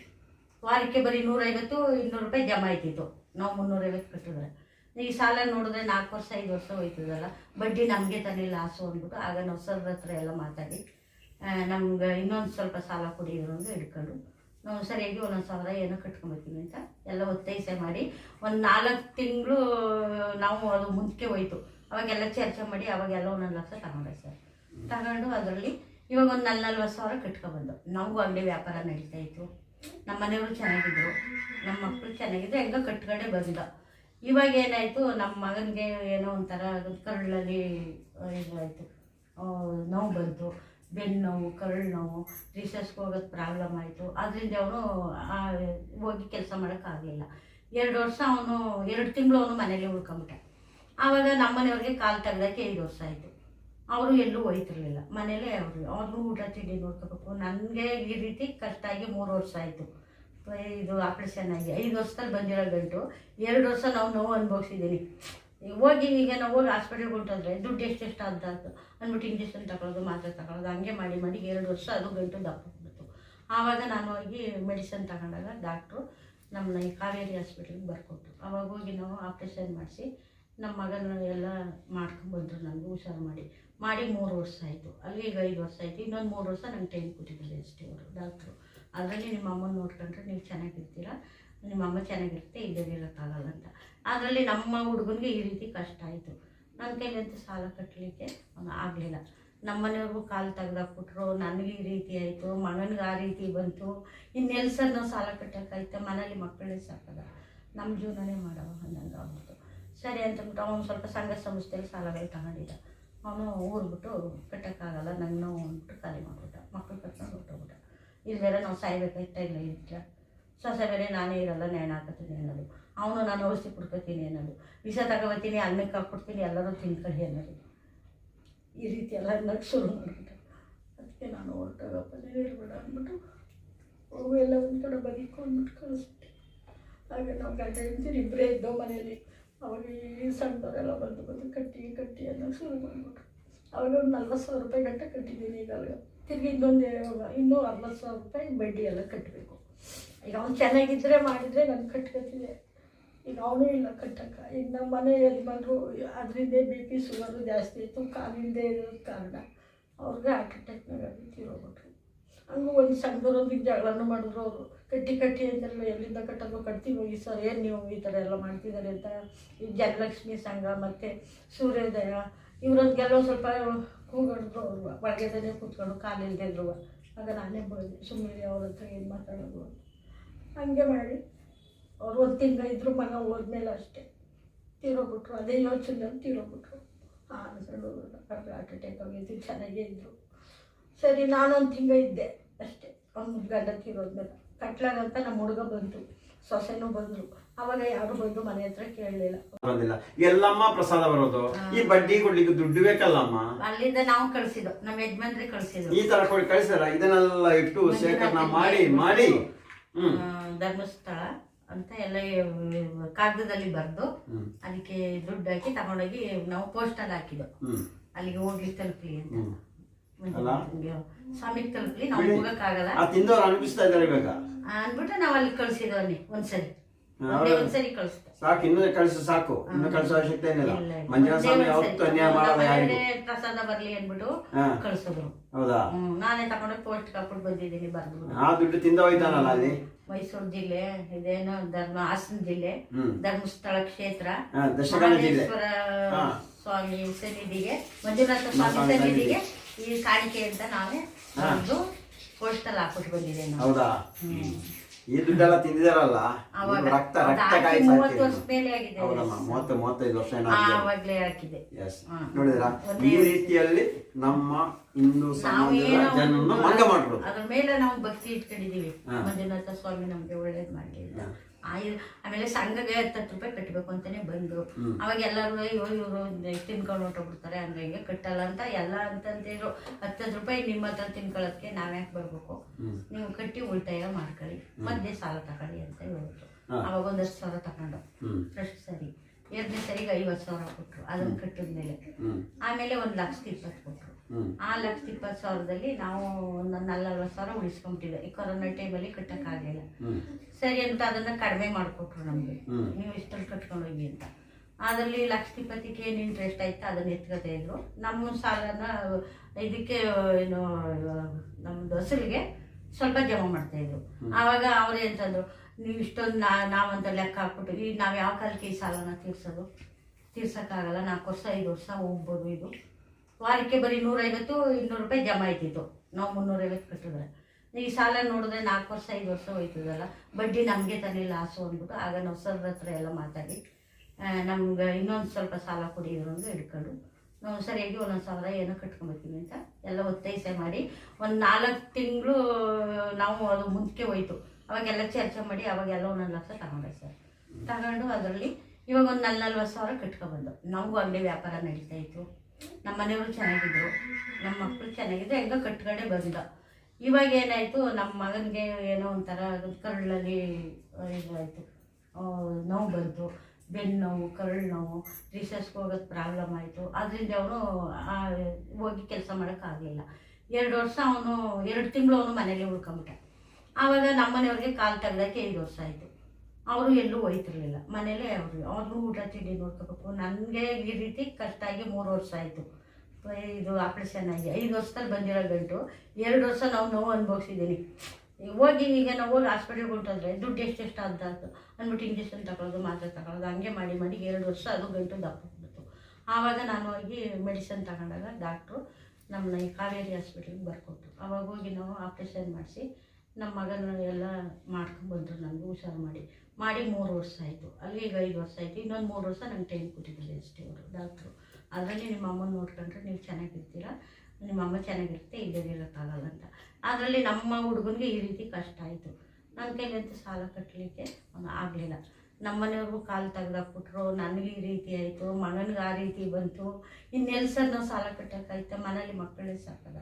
ವಾರಕ್ಕೆ ಬರೀ ನೂರೈವತ್ತು, ಇನ್ನೂರು ರೂಪಾಯಿ ಜಮಾ ಆಯ್ತಿತ್ತು. ನಾವು ಮುನ್ನೂರೈವತ್ತು ಕಟ್ಟಿದ್ರೆ. ಈ ಸಾಲ ನೋಡಿದ್ರೆ ನಾಲ್ಕು ವರ್ಷ, ಐದು ವರ್ಷ ಹೋಯ್ತದಲ್ಲ. ಬಡ್ಡಿ ನಮಗೆ ತಾನೇ ಲಾಸು ಅಂದ್ಬಿಟ್ಟು ಆಗ ನಾವು ಸರ್ ಹತ್ರ ಎಲ್ಲ ಮಾತಾಡಿ ನಮ್ಗೆ ಇನ್ನೊಂದು ಸ್ವಲ್ಪ ಸಾಲ ಕೊಡಿ ಅಂತ ಹಿಡ್ಕೊಂಡು ನಾವು ಸರಿಯಾಗಿ ಒಂದೊಂದು ಸಾವಿರ ಏನೋ ಕಟ್ಕೊಂಬರ್ತೀವಿ ಅಂತ ಎಲ್ಲ ಒತ್ತೈಸೆ ಮಾಡಿ, ಒಂದು ನಾಲ್ಕು ತಿಂಗಳು, ನಾವು ಅದು ಮುಂದಕ್ಕೆ ಹೋಯ್ತು. ಅವಾಗೆಲ್ಲ ಚರ್ಚೆ ಮಾಡಿ, ಅವಾಗೆಲ್ಲ ಒಂದೊಂದು ಲಕ್ಷ ತಗೊಂಡೆ ಸರ್. ತಗೊಂಡು ಅದರಲ್ಲಿ ಇವಾಗ ಒಂದು ನಲ್ ನಲ್ವತ್ತು ಸಾವಿರ ಕಟ್ಕೊಬಂದು ನಮಗೂ ಅಂಗಡಿ ವ್ಯಾಪಾರ ನಡೀತಾ ಇತ್ತು. ನಮ್ಮ ಮನೆಯವರು ಚೆನ್ನಾಗಿದ್ರು ನಮ್ಮ ಮಕ್ಕಳು ಚೆನ್ನಾಗಿದ್ರು, ಹೆಂಗೋ ಕಟ್ಕೊಂಡೇ ಬಂದ ಇವಾಗ ಏನಾಯಿತು ನಮ್ಮ ಮಗನಿಗೆ ಏನೋ ಒಂಥರ ಕರುಳಲ್ಲಿ ಇದಾಯಿತು. ನೋವು ಬಂತು. ಬೆನ್ನು ನೋವು, ಕರುಳು ನೋವು ರಿಸರ್ಚ್ಗೆ ಹೋಗೋದು ಪ್ರಾಬ್ಲಮ್ ಆಯಿತು. ಅದರಿಂದ ಅವನು ಹೋಗಿ ಕೆಲಸ ಮಾಡೋಕ್ಕಾಗಲಿಲ್ಲ ಎರಡು ವರ್ಷ ಅವನು, ಎರಡು ತಿಂಗಳು ಅವನು ಮನೇಲಿ ಉಳ್ಕೊಂಬಿಟ್ಟ. ಆವಾಗ ನಮ್ಮ ಮನೆಯವ್ರಿಗೆ ಕಾಲು ತೆಗ್ದಕ್ಕೆ ಐದು ವರ್ಷ ಆಯಿತು. ಅವರು ಎಲ್ಲೂ ಹೋಯ್ತಿರ್ಲಿಲ್ಲ. ಮನೇಲೇ ಅವರು. ಅವ್ರಿಗೂ ಊಟ ತಿಂಡಿ ನೋಡ್ಕೋಬೇಕು. ನನಗೆ ಈ ರೀತಿ ಕಷ್ಟ ಆಗಿ ಮೂರು ವರ್ಷ ಆಯಿತು. ಇದು ಆಪ್ರೇಷನ್ ಆಗಿ ಐದು ವರ್ಷದಲ್ಲಿ ಬಂದಿರೋ ಗಂಟು. ಎರಡು ವರ್ಷ ನಾವು ನೋವು ಅನುಭವಿಸಿದ್ದೀನಿ ಹೋಗಿ ಈಗ ನಾವು ಹೋಗಿ ಹಾಸ್ಪಿಟ್ಲಿಗೆ ಹೊಂಟೋದ್ರೆ ದುಡ್ಡು ಎಷ್ಟೆಷ್ಟು ಅಂತ ಅಂದ್ಬಿಟ್ಟು ಇಂಜೆಕ್ಷನ್ ತಗೊಳ್ಳೋದು ಮಾತ್ರೆ ತಗೊಳ್ಳೋದು ಹಂಗೆ ಮಾಡಿ ಮಾಡಿ ಎರಡು ವರ್ಷ ಅದು ಗಂಟು ದಪ್ಪ ಬಿಡ್ತು ಆವಾಗ ನಾನು ಹೋಗಿ ಮೆಡಿಸನ್ ತಗೊಂಡಾಗ ಡಾಕ್ಟ್ರು ನಮ್ಮನ್ನ ಈ ಕಾವೇರಿ ಹಾಸ್ಪಿಟ್ಲಿಗೆ ಬರ್ಕೊಟ್ರು. ಆವಾಗ ಹೋಗಿ ನಾವು ಆಪ್ರೇಷನ್ ಮಾಡಿಸಿ ನಮ್ಮ ಮಗನ ಎಲ್ಲ ಮಾಡ್ಕೊಂಡ್ಬಂದ್ರು ನನಗೆ ಹುಷಾರು ಮಾಡಿ. ಮಾಡಿ ಮೂರು ವರ್ಷ ಆಯಿತು. ಅಲ್ಲಿ ಈಗ ಐದು ವರ್ಷ ಆಯಿತು. ಇನ್ನೊಂದು ಮೂರು ವರ್ಷ ನಂಗೆ ಟೈಮ್ ಕೊಟ್ಟಿದ್ದಾರೆ ಅಷ್ಟೇ ಅವರು ಡಾಕ್ಟ್ರು ಅದರಲ್ಲಿ ನಿಮ್ಮ ಅಮ್ಮನ ನೋಡ್ಕೊಂಡ್ರೆ ನೀವು ಚೆನ್ನಾಗಿರ್ತೀರ? ನಿಮ್ಮ ಅಮ್ಮ ಚೆನ್ನಾಗಿರುತ್ತೆ, ಇಲ್ಲದೇ ಇರೋಕ್ಕಾಗಲ್ಲ ಅಂತ. ಅದರಲ್ಲಿ ನಮ್ಮ ಹುಡುಗನಿಗೆ ಈ ರೀತಿ ಕಷ್ಟ ಆಯಿತು. ನನ್ನ ಕೈಲಂತೂ ಸಾಲ ಕಟ್ಟಲಿಕ್ಕೆ ಆಗಲಿಲ್ಲ. ನಮ್ಮ ಮನೆಯವ್ರಿಗೂ ಕಾಲು ತೆಗ್ದಾಕ್ಬಿಟ್ರು, ನನಗೆ ಈ ರೀತಿ ಆಯಿತು, ಮಗನಿಗೆ ಆ ರೀತಿ ಬಂತು. ಇನ್ನೆಲ್ಲಿ ನಾವು ಸಾಲ ಕಟ್ಟೋಕ್ಕಾಯ್ತು ಮನೇಲಿ ಮಕ್ಕಳೇ ಸಾಕಲ್ಲ. ನಮ್ಮ ಜೀವನನೇ ಮಾಡೋ ಹನ್ನೊಂದು ಆಗ್ಬಿಟ್ಟು ಸರಿ ಅಂತಂದ್ಬಿಟ್ಟು ಅವನು ಸ್ವಲ್ಪ ಸಂಘ ಸಂಸ್ಥೆಯಲ್ಲಿ ಸಾಲಗಳು ತಗೊಂಡಿದ್ದ. ಅವನು ಊರ್ಬಿಟ್ಟು ಕಟ್ಟೋಕ್ಕಾಗಲ್ಲ ನಂಗೆ ನೋವು ಅಂದ್ಬಿಟ್ಟು ಖಾಲಿ ಮಾಡಿಬಿಟ್ಟ, ಮಕ್ಕಳು ಕಟ್ಕೊಂಡು ಹೊಟ್ಟೋಗ್ಬಿಟ್ಟ ಇಲ್ಲಿ ಬೇರೆ ನಾವು ಸಾಯ್ಬೇಕಾಯ್ತಾ ಇಲ್ಲ ಇಷ್ಟ ಸೊಸೆ ಬೇರೆ ನಾನೇ ಇರಲ್ಲ, ನೇಣು ಹಾಕತ್ತೀನಿ ಅನ್ನೋದು. ಅವನು ನಾನು ಔಷಧಿ ಕುಡ್ಕೊತೀನಿ ಅನ್ನೋದು. ವಿಷ ತಗೋಬತ್ತೀನಿ, ಅನ್ನಕ್ಕೆ ಹಾಕ್ಬಿಡ್ತೀನಿ, ಎಲ್ಲರೂ ತಿನ್ಕೊಳ್ಳಿ ಅನ್ನೋದು. ಈ ರೀತಿ ಎಲ್ಲ ಅನ್ನೋಕ್ಕೆ ಶುರು ಮಾಡಿಬಿಟ್ಟೆ. ಅದಕ್ಕೆ ನಾನು ಹೊರಟೋಗಪ್ಪ, ನೀನು ಇರ್ಬೇಡ ಅಂದ್ಬಿಟ್ಟು ಅವು ಎಲ್ಲ ಒಂದು ಕಡೆ ಬದುಕೊಂಡ್ಬಿಟ್ಟು ಕಳಿಸ್ಬಿಟ್ಟೆ ಹಾಗೆ ನಾವು ಗಂಡ ಇಬ್ಬರೇ ಇದ್ದೋ ಮನೇಲಿ ಅವಾಗ ಈ ಸಣ್ಣದವರೆಲ್ಲ ಬಂದು ಬಂದು ಕಟ್ಟಿ ಕಟ್ಟಿ ಅನ್ನೋಕೆ ಶುರು ಮಾಡಿಬಿಟ್ರು. ಅವಾಗ ಒಂದು ನಲ್ವತ್ತು ಸಾವಿರ ರೂಪಾಯಿ ಗಂಟೆ ಕಟ್ಟಿದ್ದೀನಿ ಈಗ ತಿರ್ಗಿ ಇನ್ನೊಂದು ಇನ್ನೂ ಅರವತ್ತು ಸಾವಿರ ರೂಪಾಯಿ ಬಡ್ಡಿ ಎಲ್ಲ ಕಟ್ಟಬೇಕು. ಈಗ ಅವ್ನು ಚೆನ್ನಾಗಿದ್ದರೆ ಮಾಡಿದರೆ ನಾನು ಕಟ್ಕೊತಿದ್ದೆ ಈಗ ಅವನು ಇಲ್ಲ ಕಟ್ಟಕ್ಕ. ಈಗ ನಮ್ಮ ಮನೆ ಬಂದರು ಅದರಿಂದ ಬಿ ಪಿ ಶುಗರು ಜಾಸ್ತಿ ಇತ್ತು. ಕಾಲಿಲ್ಲದೆ ಇರೋದು ಕಾರಣ ಅವ್ರಿಗೆ ಹಾರ್ಟ್ ಅಟ್ಯಾಕ್ನಾಗ ತೀರೋಗ್ಬಿಟ್ರು ಹಂಗೂ ಒಂದು ಸಣ್ಣದರೊಂದಿಗೆ ಜಗಳನೂ ಮಾಡಿದ್ರು ಅವರು. ಕಟ್ಟಿ ಕಟ್ಟಿ ಅಂತೆಲ್ಲ ಎಲ್ಲಿಂದ ಕಟ್ಟೋದು ಕಟ್ತೀವಿ ಸರ್, ಏನು ನೀವು ಈ ಥರ ಎಲ್ಲ ಮಾಡ್ತಿದ್ದಾರೆ ಅಂತ. ಈ ಜನಲಕ್ಷ್ಮಿ ಸಂಘ ಮತ್ತು ಸೂರ್ಯೋದಯ ಗೆಲ್ಲೋ ಸ್ವಲ್ಪ ಕೂಗಾಡಿದ್ರು ಅವರು ಒಳಗೆದೇ ಕೂತ್ಕೊಂಡು ಕಾಲಿಲ್ಲದೆ ಆಗ ನಾನೇ ಬಂದೆ ಸುಮ್ಮನೆ ಅವ್ರ ಹತ್ರ ಏನು ಮಾತಾಡೋದು ಹಂಗೆ ಮಾಡಿ, ಅವ್ರು ಒಂದು ತಿಂಗಳು ಇದ್ರು ಮಗ ಹೋದ್ಮೇಲೆ ಅಷ್ಟೇ. ತೀರೋಗ್ಬಿಟ್ರು, ಅದೇ ಯೋಚನೆ ತೀರೋಗ್ಬಿಟ್ರು. ಅನ್ಕೊಂಡು ಹಾರ್ಟ್ ಅಟ್ಯಾಕ್ ಆಗಿದ್ದು ಚೆನ್ನಾಗೇ ಇದ್ದರು ಸರಿ ನಾನೊಂದು ತಿಂಗಳು ಇದ್ದೆ ಅಷ್ಟೇ. ಅವ್ನು ಗಂಡ ತಿರೋದ್ಮೇಲೆ. ಕಟ್ಲಾಗಂತ ನಮ್ಮ ಹುಡುಗ ಬಂತು ಸೊಸೆನೂ ಬಂದರು. ಅವಾಗ ಯಾರು ಬಂದು ಮನೆ ಹತ್ರ ಕೇಳಲಿಲ್ಲ. ಬಂದಿಲ್ಲ ಎಲ್ಲಮ್ಮ ಪ್ರಸಾದ ಬರೋದು? ಈ ಬಡ್ಡಿ ಕೊಡ್ಲಿಕ್ಕೆ ದುಡ್ಡು ಬೇಕಲ್ಲಮ್ಮ? ಅಲ್ಲಿಂದ ನಾವು ಕಳಿಸಿದ್ರು ನಮ್ಮ ಯಜಮಾನ್ರಿ ಕಳಿಸಿದ್ರು. ಈ ತರ ಕೊಡಿ ಕಳಿಸ್ತಾರ ಇದನ್ನೆಲ್ಲ ಇಟ್ಟು ಶೇಖರಣೆ ಮಾಡಿ ಮಾಡಿ. ಧರ್ಮಸ್ಥಳ ಅಂತ ಎಲ್ಲ ಕಾಗದದಲ್ಲಿ ಬರೆದು ಅದಕ್ಕೆ ದುಡ್ಡು ಹಾಕಿ ತಗೊಂಡೋಗಿ ನಾವು ಪೋಸ್ಟಲ್ಲಿ ಹಾಕಿದ್ದು. ಅಲ್ಲಿಗೆ ಹೋಗ್ಲಿ ತಲುಪಲಿ ಅಂತ. ಅಲ್ಲ? ತಲುಪಲಿ ನಾವು ಬಿಡಿ. ಹೋಗಕ್ಕಾಗಲ್ಲ. ಆ ತಿಂದವ್ರು ಅನುಭವಿಸ್ತಾ ಇದ್ದಾರೆ ಇವಾಗ? ಅಂದ್ಬಿಟ್ಟು ನಾವು ಅಲ್ಲಿ ಒಂದ್ಸರಿ. ಹಾ, ಒಂದೇ ಒಂದ್ಸರಿ ಕಳಿಸ್ದೆ ಸಾಕು ಇನ್ನು ಕಳಿಸು ಸಾಕು. ಇನ್ನು ಕಳಿಸೋ ಅವಶ್ಯಕತೆ ಏನಿಲ್ಲ. ಇಲ್ಲ, ಇಲ್ಲ. ಮಂಜುನಾಥ ಒಂದೇ ಸ್ವಾಮಿ ಒಂದ್ಸರಿ. ಅನ್ಯಾಯ ಮಾಡಲ್ಲ ಯಾರಿಗೂ? ಮನೆಯವರೇ ಪ್ರಸಾದ ಬರ್ಲಿ ಅಂದ್ಬಿಟ್ಟು ಹಾ. ಕಳ್ಸಿದ್ರು. ಹೌದಾ? ಹ್ಮ್ ನಾನೇ ತಗೊಂಡು ಪೋಸ್ಟ್ ಹಾಕ್ಬಿಟ್ಟು ಬಂದಿದ್ದೀನಿ ಬರ್ದು ಆ ದುಡ್ಡು ತಿಂದ ಹೋಯ್ತಾನಲ್ಲ ಅಲ್ಲಿ? ಮೈಸೂರು ಜಿಲ್ಲೆ ಇದೇನು ಧರ್ಮ ಹಾಸನ ಜಿಲ್ಲೆ ಹ್ಮ್. ಧರ್ಮಸ್ಥಳ ಕ್ಷೇತ್ರ. ಹಾ ಜಿಲ್ಲೆ. ಮಹದೇಶ್ವರ ಹಾ. ಸ್ವಾಮಿ ಸನ್ನಿಧಿಗೆ ಮಂಜುನಾಥ ಸ್ವಾಮಿ ಸ್ವಾಮಿ ಸನ್ನಿಧಿಗೆ ಈ ಕಾಣಿಕೆ ಅಂತ ನಾವೇ. ಒಂದು ಪೋಸ್ಟಲ್ಲಿ ಹಾಕ್ಬಿಟ್ಟು ಬಂದಿದ್ದೇನೆ ನಾವು. ಹೌದಾ. ಈ ದುಡ್ಡೆಲ್ಲ ತಿಂದಿದಾರಲ್ಲ ಅವಾಗ ರಕ್ತ ಅದು ರಕ್ತ ಹಾಕಿ ಕಾಯಿ ಮೂವತ್ತು ವರ್ಷ ಮೇಲೆ ಆಗಿದೆ. ಹೌದಮ್ಮ ಮೂವತ್ತು ಮೂವತ್ತೈದು ವರ್ಷ ಆವಾಗಲೇ ಆಗಿದೆ. ಹಾಕಿದೆ ಎಸ್ ಹಾ. ನೋಡಿದ್ರ? ಈ ರೀತಿಯಲ್ಲಿ ನಮ್ಮ ಹಿಂದೂ ಸಮಾಜದ ಜನರನ್ನ ಮಂಗ ಮಾಡ್ಬೋದು ಅದ್ರ ಮೇಲೆ ನಾವು ಭಕ್ತಿ ಇಟ್ಕೊಂಡಿದೀವಿ. ಮಂಜುನಾಥ ಸ್ವಾಮಿ ನಮ್ಗೆ ಒಳ್ಳೇದ್ ಮಾಡ್ಲಿ. ಆಯ್- ಆಮೇಲೆ ಸಂಘಗೆ ಹತ್ತತ್ತು ರೂಪಾಯಿ ಕಟ್ಟಬೇಕು ಅಂತಾನೆ ಬಂದು. ಹ್ಮ್. ಅವಾಗ ಎಲ್ಲರೂ ಅಯ್ಯೋ ಇವರು ತಿನ್ಕೊಂಡು ಹೊರಟೋಗ್ಬಿಡ್ತಾರೆ ಹಂಗೆ ಹಿಂಗೆ ಕಟ್ಟಲ್ಲ ಅಂತ ಎಲ್ಲ ಅಂತಂದಿದ್ರು ಹತ್ತತ್ತು ರೂಪಾಯಿ ನಿಮ್ಮ ಹತ್ರ ತಿನ್ಕೊಳ್ಳೋದಕ್ಕೆ ನಾವ್ಯಾಕೆ ಬರಬೇಕು? ನೀವು ಕಟ್ಟಿ ಉಳಿತಾಯ ಮಾಡ್ಕೊಳ್ಳಿ. ಮಧ್ಯೆ ಸಾಲ ತಗೊಳ್ಳಿ ಅಂತ ಹೇಳಿದ್ರು. ಅವಾಗ ಒಂದಷ್ಟು ಸಾವಿರ ತಗೊಂಡು. ಫಸ್ಟ್ ಸರಿ. ಎರಡನೇ ಸರಿಗೆ ಐವತ್ತು ಸಾವಿರ ಕೊಟ್ಟರು ಅದನ್ನು ಕಟ್ಟಿದ್ಮೇಲೆ ಆಮೇಲೆ ಒಂದು ಲಕ್ಷದ ಇಪ್ಪತ್ತು ಕೊಟ್ಟರು ಆ ಲಕ್ಷದ ಇಪ್ಪತ್ತು ಸಾವಿರದಲ್ಲಿ ನಾವು ಒಂದು ನಲ್ವತ್ತು ಸಾವಿರ ಉಳಿಸ್ಕೊಂಬಿಟ್ಟಿದ್ದೆ ಈ ಕೊರೋನಾ ಟೈಮಲ್ಲಿ ಕಟ್ಟೋಕ್ಕಾಗಲಿಲ್ಲ. ಸರಿ ಅಂತ ಅದನ್ನ ಕಡಿಮೆ ಮಾಡಿಕೊಟ್ರು ನಮಗೆ. ನೀವು ಇಷ್ಟಲ್ಲಿ ಕಟ್ಕೊಂಡೋಗಿ ಅಂತ. ಅದರಲ್ಲಿ ಇಪ್ಪತ್ತಕ್ಕೆ ಏನು ಇಂಟ್ರೆಸ್ಟ್ ಆಯ್ತು ಅದನ್ನ ಎತ್ಕೊತಾ ಇದ್ರು. ನಮ್ಮ ಸಾಲನ ಇದಕ್ಕೆ ಏನು ನಮ್ಮ ದೊಸಲಿಗೆ ಸ್ವಲ್ಪ ಜಮಾ ಮಾಡ್ತಾ ಇದ್ರು. ಆವಾಗ ಅವ್ರು ಅಂತಂದ್ರು ನೀವು ಇಷ್ಟೊಂದು ನಾ ನಾವಂತ ಲೆಕ್ಕ ಹಾಕ್ಬಿಟ್ಟು ಈಗ ನಾವು ಯಾವ ಕಾಲಕ್ಕೆ ಈ ಸಾಲನ ತೀರ್ಸೋದು? ತೀರ್ಸೋಕ್ಕಾಗಲ್ಲ ನಾಲ್ಕು ವರ್ಷ ಐದು ವರ್ಷ ಹೋಗ್ಬೋದು ಇದು. ವಾರಕ್ಕೆ ಬರೀ ನೂರೈವತ್ತು ಇನ್ನೂರು ರೂಪಾಯಿ ಜಮಾ ಆಯ್ತಿತ್ತು. ನಾವು ಮುನ್ನೂರೈವತ್ತು ಕಟ್ಟಿದ್ರೆ. ಈ ಸಾಲ ನೋಡಿದ್ರೆ ನಾಲ್ಕು ವರ್ಷ, ಐದು ವರ್ಷ ಹೋಯ್ತದಲ್ಲ? ಬಡ್ಡಿ ನಮಗೆ ತಾನೇ ಲಾಸು ಅಂದ್ಬಿಟ್ಟು ಆಗ ನಾವು ಸರ್ ಹತ್ರ ಎಲ್ಲ ಮಾತಾಡಿ ನಮ್ಗೆ ಇನ್ನೊಂದು ಸ್ವಲ್ಪ ಸಾಲ ಕೊಡಿ ಅನ್ನೋದು ಹಿಡ್ಕೊಂಡು, ನಾವು ಸರಿಯಾಗಿ ಒಂದೊಂದು ಸಾವಿರ ಏನೋ ಕಟ್ಕೊಂಬರ್ತೀವಿ ಅಂತ ಎಲ್ಲ ಒತ್ತೈಸೆ ಮಾಡಿ, ಒಂದು ನಾಲ್ಕು ತಿಂಗಳು, ನಾವು ಅದು ಮುಂದಕ್ಕೆ ಹೋಯ್ತು. ಅವಾಗೆಲ್ಲ ಚರ್ಚೆ ಮಾಡಿ ಅವಾಗೆಲ್ಲ ಒಂದೊಂದು ಲಕ್ಷ ತಗೊಂಡೆ ಸರ್. ತಗೊಂಡು ಅದರಲ್ಲಿ ಇವಾಗ ಒಂದು ನಲ್ ನಲ್ವತ್ತು ಸಾವಿರ ಕಟ್ಕೊಬಂದು. ನಮಗೂ ಅಲ್ಲಿ ವ್ಯಾಪಾರ ನಡೀತಾ ಇತ್ತು. ನಮ್ಮ ಮನೆಯವರು ಚೆನ್ನಾಗಿದ್ರು ನಮ್ಮ ಮಕ್ಕಳು ಚೆನ್ನಾಗಿದ್ರು, ಹೆಂಗೋ ಕಟ್ಕೊಂಡೇ ಬಂದ. ಇವಾಗ ಏನಾಯಿತು ನಮ್ಮ ಮಗನಿಗೆ ಏನೋ ಒಂಥರ ಕರುಳಲ್ಲಿ ಇದಾಯಿತು. ನೋವು ಬಂತು. ಬೆನ್ನು ನೋವು, ಕರುಳು ನೋವು ರಿಸರ್ಚ್ಗೆ ಹೋಗೋದು ಪ್ರಾಬ್ಲಮ್ ಆಯಿತು. ಅದರಿಂದ ಅವನು ಹೋಗಿ ಕೆಲಸ ಮಾಡೋಕ್ಕಾಗಲಿಲ್ಲ ಎರಡು ವರ್ಷ ಅವನು, ಎರಡು ತಿಂಗಳು ಅವನು ಮನೇಲಿ ಉಳ್ಕೊಂಬಿಟ್ಟ. ಆವಾಗ ನಮ್ಮನೆಯವ್ರಿಗೆ ಕಾಲು ತೆಗ್ದಕ್ಕೆ ಐದು ವರ್ಷ ಆಯಿತು. ಅವರು ಎಲ್ಲೂ ಹೋಯ್ತಿರ್ಲಿಲ್ಲ. ಮನೇಲೇ ಅವರು, ಅವ್ರಿಗೂ ಊಟ, ತಿಂಡಿ ನೋಡ್ಕೋಬೇಕು. ನನಗೆ ಈ ರೀತಿ ಕಷ್ಟ ಆಗಿ ಮೂರು ವರ್ಷ ಆಯಿತು. ಇದು ಆಪ್ರೇಷನ್ ಆಗಿ ಐದು ವರ್ಷದಲ್ಲಿ ಬಂದಿರೋ ಗಂಟು ಎರಡು ವರ್ಷ ನಾವು ನೋವು ಅನುಭವಿಸಿದ್ದೀನಿ ಹೋಗಿ ಈಗ ನಾವು ಹೋಗಿ ಹಾಸ್ಪಿಟ್ಲಿಗೆ ಹೊಂಟೋದ್ರೆ ದುಡ್ಡು ಎಷ್ಟೆಷ್ಟು ಅಂತ ಅಂದ್ಬಿಟ್ಟು ಇಂಜೆಕ್ಷನ್ ತಗೊಳ್ಳೋದು ಮಾತ್ರೆ ತಗೊಳ್ಳೋದು ಹಂಗೆ ಮಾಡಿ ಮಾಡಿ ಎರಡು ವರ್ಷ ಅದು ಗಂಟು ದಪ್ಪ ಹೋಗ್ಬಿಟ್ಟು ಆವಾಗ ನಾನು ಹೋಗಿ ಮೆಡಿಸನ್ ತಗೊಂಡಾಗ ಡಾಕ್ಟ್ರು ನಮ್ಮನ್ನ ಈ ಕಾವೇರಿ ಹಾಸ್ಪಿಟ್ಲಿಗೆ ಬರ್ಕೊಟ್ರು. ಆವಾಗ ಹೋಗಿ ನಾವು ಆಪ್ರೇಷನ್ ಮಾಡಿಸಿ ನಮ್ಮ ಮಗನ ಎಲ್ಲ ಮಾಡ್ಕೊಂಡ್ಬಂದ್ರು ನನಗೆ ಹುಷಾರು ಮಾಡಿ. ಮಾಡಿ ಮೂರು ವರ್ಷ ಆಯಿತು. ಅಲ್ಲಿ ಈಗ ಐದು ವರ್ಷ ಆಯಿತು. ಇನ್ನೊಂದು ಮೂರು ವರ್ಷ ನಂಗೆ ಟೈಮ್ ಕೊಟ್ಟಿದ್ದಾರೆ ಅಷ್ಟೇ ಅವರು ಡಾಕ್ಟ್ರು ಅದರಲ್ಲಿ ನಿಮ್ಮ ಅಮ್ಮನ ನೋಡ್ಕೊಂಡ್ರೆ ನೀವು ಚೆನ್ನಾಗಿರ್ತೀರ, ನಿಮ್ಮ ಅಮ್ಮ ಚೆನ್ನಾಗಿರುತ್ತೆ ಇಲ್ಲದಿರೋಕ್ಕಾಗಲ್ಲ ಅಂತ. ಅದರಲ್ಲಿ ನಮ್ಮ ಹುಡುಗನಿಗೆ ಈ ರೀತಿ ಕಷ್ಟ ಆಯಿತು. ನನ್ನ ಕೈಲಂತೂ ಸಾಲ ಕಟ್ಟಲಿಕ್ಕೆ ಆಗಲಿಲ್ಲ. ನಮ್ಮ ಮನೆಯವ್ರಿಗೂ ಕಾಲು ತೆಗೆದಾಕ್ಬಿಟ್ರು, ನನಗೆ ಈ ರೀತಿ ಆಯಿತು, ಮಗನಿಗೆ ಆ ರೀತಿ ಬಂತು, ಇನ್ನೆಲ್ಲಿ ಸರ್ ನಾವು ಸಾಲ ಕಟ್ಟೋಕ್ಕಾಯ್ತು ಮನೇಲಿ ಮಕ್ಕಳೇ ಸಾಕಲ್ಲ.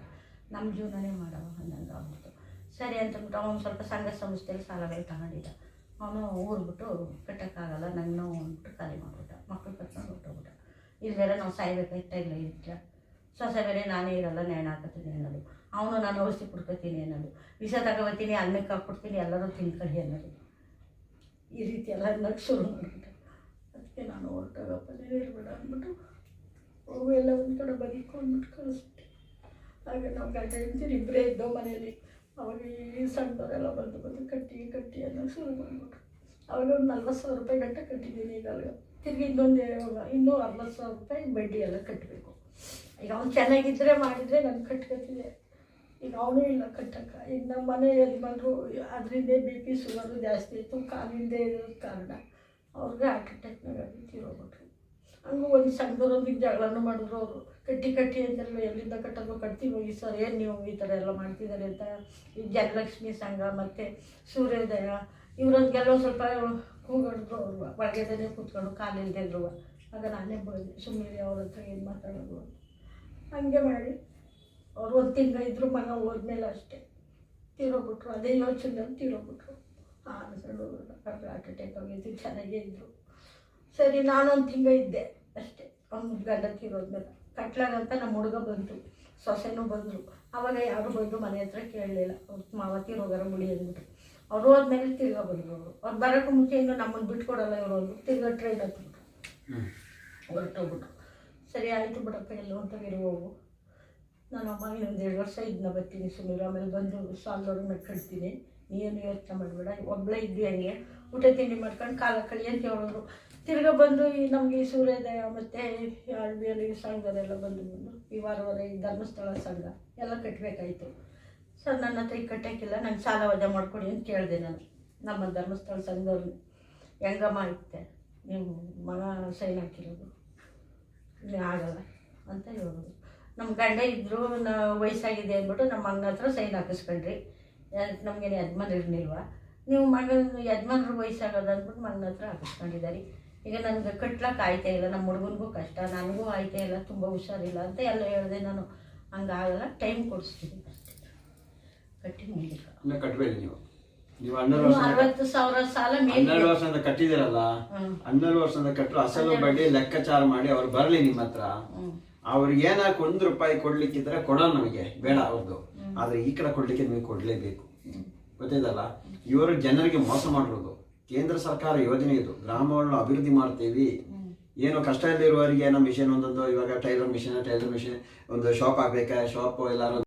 ನಮ್ಮ ಜೀವನನೇ ಮಾಡವ ಅನ್ನಂಗೆ ಆಗ್ಬಿಟ್ಟು ಸರಿ ಅಂತಂದ್ಬಿಟ್ಟು ಅವನು ಸ್ವಲ್ಪ ಸಂಘ ಸಂಸ್ಥೆಯಲ್ಲಿ ಸಾಲಗಳು ತಗೊಂಡಿದ್ದ. ಅವನು ಊರ್ಬಿಟ್ಟು ಕಟ್ಟೋಕ್ಕಾಗಲ್ಲ, ನನ್ನ ಅಂದ್ಬಿಟ್ಟು ಖಾಲಿ ಮಾಡಿಬಿಟ್ಟ. ಮಕ್ಕಳು ಕರ್ಕೊಂಡು ಹೊಟ್ಟೋಗ್ಬಿಟ್ಟ ಇಲ್ಲಿ ನಾವು ಸಾಯ್ಬೇಕಾಯ್ತ ಇಲ್ಲ ಇಷ್ಟ ಸೊಸೆ ನಾನೇ ಇರಲ್ಲ ನೇಣ ಹಾಕತ್ತೀನಿ ಅನ್ನೋದು. ಅವನು ನಾನು ಔಷಧಿ ಕುಡ್ಕೊತೀನಿ ಅನ್ನೋದು. ವಿಷ ತಗೋತೀನಿ ಅನ್ನಕ್ಕೆ ಹಾಕ್ಬಿಡ್ತೀನಿ ಎಲ್ಲರೂ ತಿನ್ಕೊಳ್ಳಿ ಅನ್ನೋದು. ಈ ರೀತಿ ಎಲ್ಲ ಅನ್ನಕ್ಕೆ ಶುರು ಮಾಡಿಬಿಟ್ಟೆ, ಅದಕ್ಕೆ ನಾನು ಹೊರಟೋಗಪ್ಪ ಇರ್ಬೇಡ ಅಂದ್ಬಿಟ್ಟು ಅವು ಎಲ್ಲ ಒಂದು ಕಡೆ ಬದುಕೊಂಡ್ಬಿಟ್ಟು ಕಳಿಸ್ಬಿಟ್ಟೆ. ಆಗ ನಾವು ಗಂಡ ಹೆಂಡ್ತೀರಿ ಇಬ್ಬರೇ ಇದ್ದೋ ಮನೆಯಲ್ಲಿ, ಅವಾಗ ಈ ಸಣ್ಣವರೆಲ್ಲ ಬಂದು ಬಂದು ಕಟ್ಟಿ ಕಟ್ಟಿ ಅನ್ನೋ ಶುರು ಮಾಡಿಬಿಟ್ರು. ಅವಾಗ ಒಂದು ನಲ್ವತ್ತು ಸಾವಿರ ರೂಪಾಯಿ ಗಂಟೆ ಕಟ್ಟಿದ್ದೀನಿ ಈಗ ತಿರ್ಗಿ ಇನ್ನೊಂದು ಇನ್ನೂ ಅರವತ್ತು ಸಾವಿರ ರೂಪಾಯಿ ಬಡ್ಡಿ ಎಲ್ಲ ಕಟ್ಟಬೇಕು ಈಗ ಅವ್ನು ಚೆನ್ನಾಗಿದ್ದರೆ ಮಾಡಿದರೆ ನಾನು ಕಟ್ಕೊತಿದ್ದೆ ಈಗ ಅವನು ಇಲ್ಲ ಕಟ್ಟಕ್ಕೆ. ಈಗ ನಮ್ಮ ಮನೆ ಯಜಮಾನರು, ಅದರಿಂದ ಬಿ ಪಿ ಶುಗರು ಜಾಸ್ತಿ ಇತ್ತು, ಕಾಲಿಂದೇ ಇರೋದು ಕಾರಣ ಅವ್ರಿಗೆ ಹಾರ್ಟ್ ಅಟ್ಯಾಕ್ನಾಗ ತೀರೋಗ್ಬಿಟ್ರು. ಹಂಗೂ ಒಂದು ಸಂಘದವ್ರೊಂದಿಗೆ ಜಗಳನೂ ಮಾಡಿದ್ರು ಅವರು. ಕಟ್ಟಿ ಕಟ್ಟಿ ಅಂತೆಲ್ಲ ಎಲ್ಲಿಂದ ಕಟ್ಟೋದು ಕಟ್ತೀವಿ ಹೋಗಿ ಸರ್ ಏನು ನೀವು ಈ ಥರ ಎಲ್ಲ ಮಾಡ್ತಿದ್ದಾರೆ ಅಂತ. ಈ ಜನಲಕ್ಷ್ಮಿ ಸಂಘ ಮತ್ತು ಸೂರ್ಯೋದಯ ಇವರೊಂದಿಗೆಲ್ಲ ಸ್ವಲ್ಪ ಕೂಗಾಡಿದ್ರು ಅವರು ಕೂತ್ಕೊಂಡು ಕಾಲಿಲ್ಲದೆ ಆಗ ನಾನೇ ಬಂದೆ ಸುಮ್ಮನೆ ಅವ್ರ ಹತ್ರ ಏನು ಮಾತಾಡೋದು ಹಂಗೆ ಮಾಡಿ. ಅವ್ರು ಒಂದು ತಿಂಗಳು ಇದ್ರು ಮಗ ಹೋದ್ಮೇಲೆ ಅಷ್ಟೇ. ತೀರೋಗ್ಬಿಟ್ರು. ಅದೇ ಯೋಚನೆ ತೀರೋಗ್ಬಿಟ್ರು. ಹಾಂ ಸಣ್ಣ ಹಾರ್ಟ್ ಅಟ್ಯಾಕ್ ಆಗಿದ್ದು ಚೆನ್ನಾಗೇ ಇದ್ದರು ಸರಿ, ನಾನೊಂದು ತಿಂಗಳು ಇದ್ದೆ ಅಷ್ಟೇ. ಅವ್ನ ಗಂಡ ತೀರೋದ್ಮೇಲೆ. ಕಟ್ಲಾಗಂತ ನಮ್ಮ ಹುಡುಗ ಬಂತು. ಸೊಸೆನೂ ಬಂದರು. ಅವಾಗ ಯಾರು ಬಂದು ಮನೆ ಹತ್ರ ಕೇಳಲಿಲ್ಲ. ಅವ್ರ ಮಾವ ತೀರೋಗಾರ ಮುಡಿ ಅಂದ್ಬಿಟ್ಟು ಅವ್ರು ಹೋದ್ಮೇಲೆ ತಿರ್ಗಾ ಬಂದರು ಅವರು ಅವ್ರು ಬರೋಕ್ಕೂ ಮುಂಚೆ ಇನ್ನೂ ನಮ್ಮನ್ನು ಬಿಟ್ಕೊಡಲ್ಲ ಇವರು ಒಂದು ತಿರ್ಗಾ ಟ್ರೈನ್ ಹತ್ಬಿಟ್ರು ಹೊರಟೋಗ್ಬಿಟ್ರು. ಸರಿ ಆಯಿತು ಬಿಡಪ್ಪ, ಎಲ್ಲ ಬೇರೆ ಹೋಗು. ನಾನು ಅಮ್ಮ ಇನ್ನೊಂದು ಎರಡು ವರ್ಷ ಇದನ್ನ ಬರ್ತೀನಿ ಸುಮ್ಮನೆ ಆಮೇಲೆ ಬಂದು ಸಾಲದವ್ರನ್ನ ಕಟ್ತೀನಿ ನೀನು ಯೋಚನೆ ಮಾಡಬೇಡ. ಒಬ್ಬಳೇ ಇದ್ದಿ ಹಂಗೆ. ಊಟ ತಿಂಡಿ ಮಾಡ್ಕೊಂಡು ಕಾಲ ಕಳಿ ಅಂತ ಹೇಳೋರು ತಿರ್ಗಾ ಬಂದು ಈ ನಮಗೆ ಈ ಸೂರ್ಯೋದಯ ಮತ್ತು ಅಳ್ವಿಯಲ್ಲಿ ಸಂಘದೆಲ್ಲ ಬಂದು ಬಂದು ಈ ವಾರ ಈ ಧರ್ಮಸ್ಥಳ ಸಂಘ ಎಲ್ಲ ಕಟ್ಟಬೇಕಾಯ್ತು ಸರ್, ನನ್ನ ಹತ್ರ ಈಗ ಕಟ್ಟೋಕ್ಕಿಲ್ಲ ನಂಗೆ ಸಾಲ ವಜಾ ಮಾಡಿಕೊಡಿ ಅಂತ ಕೇಳಿದೆ ನಾನು. ನಮ್ಮ ಧರ್ಮಸ್ಥಳ ಸಂಘವ್ರನ್ನ ಹೆಂಗಮ್ಮ ಇತ್ತೆ? ನೀವು ಮಗ ಸೈನ್ ಹಾಕಿರೋದು. ಇಲ್ಲಿ ಆಗಲ್ಲ ಅಂತ ಹೇಳೋದು ನಮ್ಮ ಗಂಡ ಇದ್ರು ನಾ ವಯಸ್ಸಾಗಿದೆ ಅಂದ್ಬಿಟ್ಟು ನಮ್ಮ ಮಗನ ಹತ್ರ ಸೈನ್ ಹಾಕಿಸ್ಕೊಂಡ್ರಿ. ನಮಗೇನು ಯಜಮಾನ್ ಇರಲಿಲ್ವ? ನೀವು ಮಗನ, ಯಜಮಾನ್ರು ವಯಸ್ಸಾಗೋದು ಅಂದ್ಬಿಟ್ಟು ಮಗನ ಹತ್ರ ಹಾಕಿಸ್ಕೊಂಡಿದ್ದಾರೆ. ಈಗ ನನಗೆ ಕಟ್ಲಕ್ಕೆ ಆಯ್ತಾ ಇಲ್ಲ ನಮ್ಮ ಹುಡುಗನಿಗೂ ಕಷ್ಟ, ನನಗೂ ಆಯ್ತಾ ಇಲ್ಲ, ತುಂಬ ಹುಷಾರಿಲ್ಲ ಅಂತ ಎಲ್ಲ ಹೇಳಿದೆ ನಾನು. ಹಂಗಾಗಲ್ಲ ಟೈಮ್ ಕೊಡಿಸ್ತೀನಿ. ಕಟ್ಟಿ ಮುಂದಿಲ್ಲ ಇನ್ನು ಕಟ್ಟಬೇಡಿ ನೀವು. ನೀವು ಹನ್ನೆರಡು ವರ್ಷ ಅರವತ್ತು ಸಾವಿರ ಸಾಲ ಮೇಲೆ ಹನ್ನೆರಡು ವರ್ಷದಿಂದ ಕಟ್ಟಿದಿರಲ್ಲ. ಹನ್ನೆರಡು ವರ್ಷದಿಂದ ಕಟ್ಟರು ಅಸಲು ಬಡ್ಡಿ ಲೆಕ್ಕಾಚಾರ ಮಾಡಿ ಅವ್ರು ಬರಲಿ ನಿಮ್ಮ ಹತ್ರ. ಅವ್ರಿಗೆ ಏನಾದ್ರು ಒಂದ್ ರೂಪಾಯಿ ಕೊಡ್ಲಿಕ್ಕಿದ್ರೆ ಕೊಡೋ ನಮಗೆ ಬೇಡ ಅವ್ರದ್ದು ಆದ್ರೆ ಈ ಕಡೆ ಕೊಡ್ಲಿಕ್ಕೆ ನೀವು ಕೊಡ್ಲೇಬೇಕು. ಗೊತ್ತಿದಲ್ಲ ಇವರು ಜನರಿಗೆ ಮೋಸ ಮಾಡಿರೋದು. ಕೇಂದ್ರ ಸರ್ಕಾರ ಯೋಜನೆ ಇದು. ಗ್ರಾಮವನ್ನು ಅಭಿವೃದ್ಧಿ ಮಾಡ್ತೀವಿ. ಏನು ಕಷ್ಟ ಇಲ್ಲಿರುವವರಿಗೆ ಏನೋ ಮಿಷನ್ ಒಂದೊಂದು ಇವಾಗ ಟೈಲರ್ ಮಿಷನ್ ಟೈಲರ್ ಮಿಷನ್ ಒಂದು ಶಾಪ್ ಆಗ್ಬೇಕಾ ಶಾಪ್ ಎಲ್ಲಾರು